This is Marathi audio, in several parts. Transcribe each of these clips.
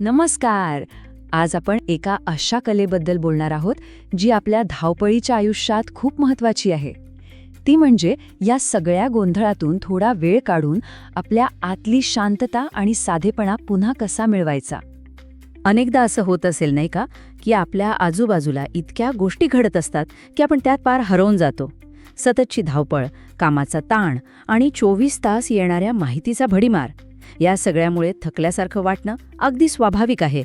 नमस्कार. आज आपण एका अशा कलेबद्दल बोलणार आहोत जी आपल्या धावपळीच्या आयुष्यात खूप महत्वाची आहे. ती म्हणजे या सगळ्या गोंधळातून थोडा वेळ काढून आपल्या आतली शांतता आणि साधेपणा पुन्हा कसा मिळवायचा? अनेकदा असं होत असेल नाही का की आपल्या आजूबाजूला इतक्या गोष्टी घडत असतात की आपण त्यात पार हरवून जातो. सततची धावपळ कामाचा ताण आणि चोवीस तास येणाऱ्या माहितीचा भडीमार. या सगळ्यामुळे थकल्यासारखं वाटणं अगदी स्वाभाविक आहे.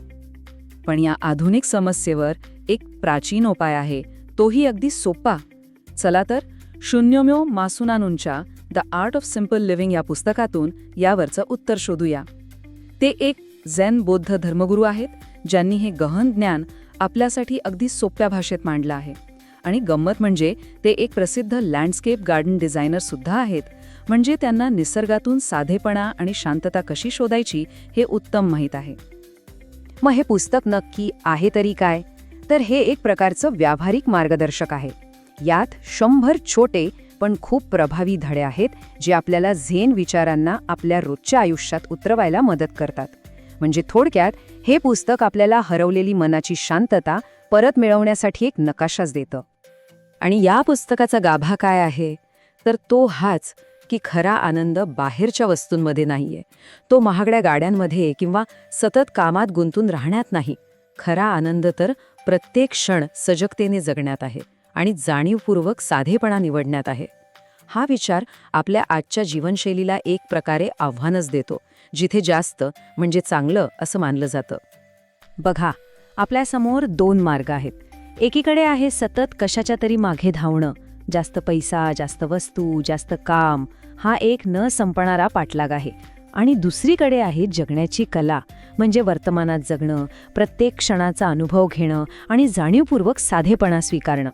पण या आधुनिक समस्येवर एक प्राचीन उपाय आहे. तोही अगदी सोपा. चला तर शून्यम्यो मासुनानूंच्या the art of simple living या पुस्तकातून यावरचं उत्तर शोधूया. ते एक झेन बौद्ध धर्मगुरू आहेत ज्यांनी हे गहन ज्ञान आपल्यासाठी अगदी सोप्या भाषेत मांडलं आहे. आणि गंमत म्हणजे ते एक प्रसिद्ध लँडस्केप गार्डन डिझायनर सुद्धा आहेत म्हणजे त्यांना निसर्गातून साधेपणा आणि शांतता कशी शोधायची हे उत्तम माहीत आहे. मग हे पुस्तक नक्की आहे तरी काय? तर हे एक प्रकारचं व्यावहारिक मार्गदर्शक आहे. यात शंभर छोटे पण खूप प्रभावी धडे आहेत जे आपल्याला झेन विचारांना आपल्या रोजच्या आयुष्यात उतरवायला मदत करतात. म्हणजे थोडक्यात हे पुस्तक आपल्याला हरवलेली मनाची शांतता परत मिळवण्यासाठी एक नकाशाच देतं. आणि या पुस्तकाचा गाभा काय आहे? तर तो हाच की खरा आनंद बाहेरच्या वस्तूंमध्ये नाहीये. तो महागड्या गाड्यांमध्ये किंवा सतत कामात गुंतून राहण्यात नाही. खरा आनंद तर प्रत्येक क्षण सजगतेने जगण्यात आहे आणि जाणीवपूर्वक साधेपणा निवडण्यात आहे. हा विचार आपल्या आजच्या जीवनशैलीला एक प्रकारे आव्हानच देतो जिथे जास्त म्हणजे चांगलं असं मानलं जातं. बघा आपल्यासमोर दोन मार्ग आहेत. एकीकडे आहे सतत कशाच्या तरी मागे धावणं जास्त पैसा जास्त वस्तू जास्त काम हा एक न संपणारा पाठलाग आहे. आणि दुसरीकडे आहे जगण्याची कला म्हणजे वर्तमानात जगणं प्रत्येक क्षणाचा अनुभव घेणं आणि जाणीवपूर्वक साधेपणा स्वीकारणं.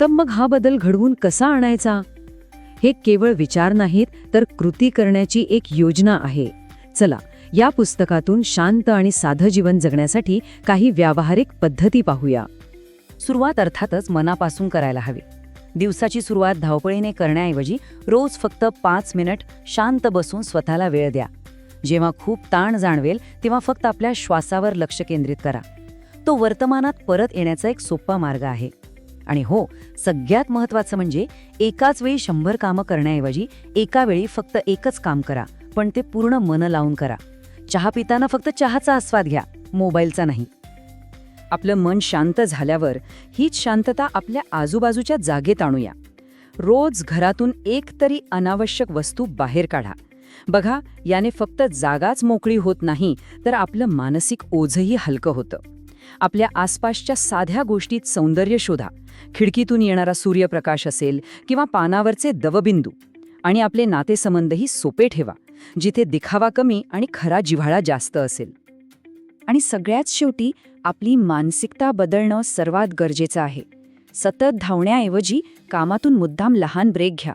तर मग हा बदल घडवून कसा आणायचा? हे केवळ विचार नाहीत तर कृती करण्याची एक योजना आहे. चला या पुस्तकातून शांत आणि साधं जीवन जगण्यासाठी काही व्यावहारिक पद्धती पाहूया. सुरुवात अर्थातच मनापासून करायला हवी. दिवसाची सुरुवात धावपळीने करण्याऐवजी रोज फक्त पाच मिनिट शांत बसून स्वतःला वेळ द्या. जेव्हा खूप ताण जाणवेल तेव्हा फक्त आपल्या श्वासावर लक्ष केंद्रित करा. तो वर्तमानात परत येण्याचा एक सोपा मार्ग आहे. आणि हो सगळ्यात महत्वाचं म्हणजे एकाच वेळी शंभर कामं करण्याऐवजी एका वेळी फक्त एकच काम करा पण ते पूर्ण मन लावून करा. चहा पिताना फक्त चहाचा आस्वाद घ्या मोबाईलचा नाही. आपलं मन शांत झाल्यावर हीच शांतता आपल्या आजूबाजूच्या जागेत आणूया. रोज घरातून एक तरी अनावश्यक वस्तू बाहेर काढा. बघा याने फक्त जागाच मोकळी होत नाही तर आपलं मानसिक ओझही हलकं होतं. आपल्या आसपासच्या साध्या गोष्टीत सौंदर्य शोधा. खिडकीतून येणारा सूर्यप्रकाश असेल किंवा पानावरचे दवबिंदू. आणि आपले नातेसंबंधही सोपे ठेवा जिथे दिखावा कमी आणि खरा जिव्हाळा जास्त असेल. आणि सगळ्यात शेवटी आपली मानसिकता बदलणं सर्वात गरजेचं आहे. सतत धावण्याऐवजी कामातून मुद्दाम लहान ब्रेक घ्या.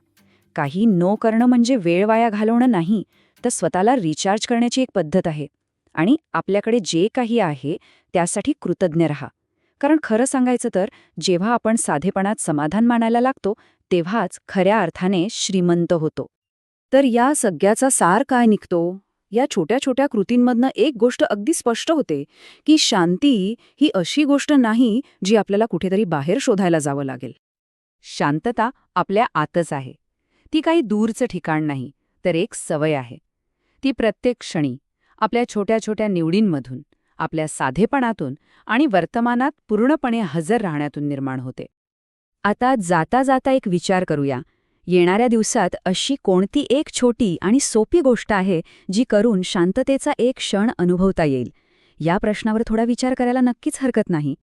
काही नो करणं म्हणजे वेळ वाया घालवणं नाही तर स्वतःला रिचार्ज करण्याची एक पद्धत आहे. आणि आपल्याकडे जे काही आहे त्यासाठी कृतज्ञ राहा. कारण खरं सांगायचं तर जेव्हा आपण साधेपणात समाधान मानायला लागतो तेव्हाच खऱ्या अर्थाने श्रीमंत होतो. तर या सगळ्याचा सार काय निघतो? या छोट्या छोट्या कृतींमधनं एक गोष्ट अगदी स्पष्ट होते की शांती ही अशी गोष्ट नाही जी आपल्याला कुठेतरी बाहेर शोधायला जावं लागेल. शांतता आपल्या आतच आहे. ती काही दूरचं ठिकाण नाही तर एक सवय आहे. ती प्रत्येक क्षणी आपल्या छोट्या छोट्या निवडींमधून आपल्या साधेपणातून आणि वर्तमानात पूर्णपणे हजर राहण्यातून निर्माण होते. आता जाता जाता एक विचार करूया येणाऱ्या दिवसात अशी कोणती एक छोटी आणि सोपी गोष्ट आहे जी करून शांततेचा एक क्षण अनुभवता येईल? या प्रश्नावर थोडा विचार करायला नक्कीच हरकत नाही.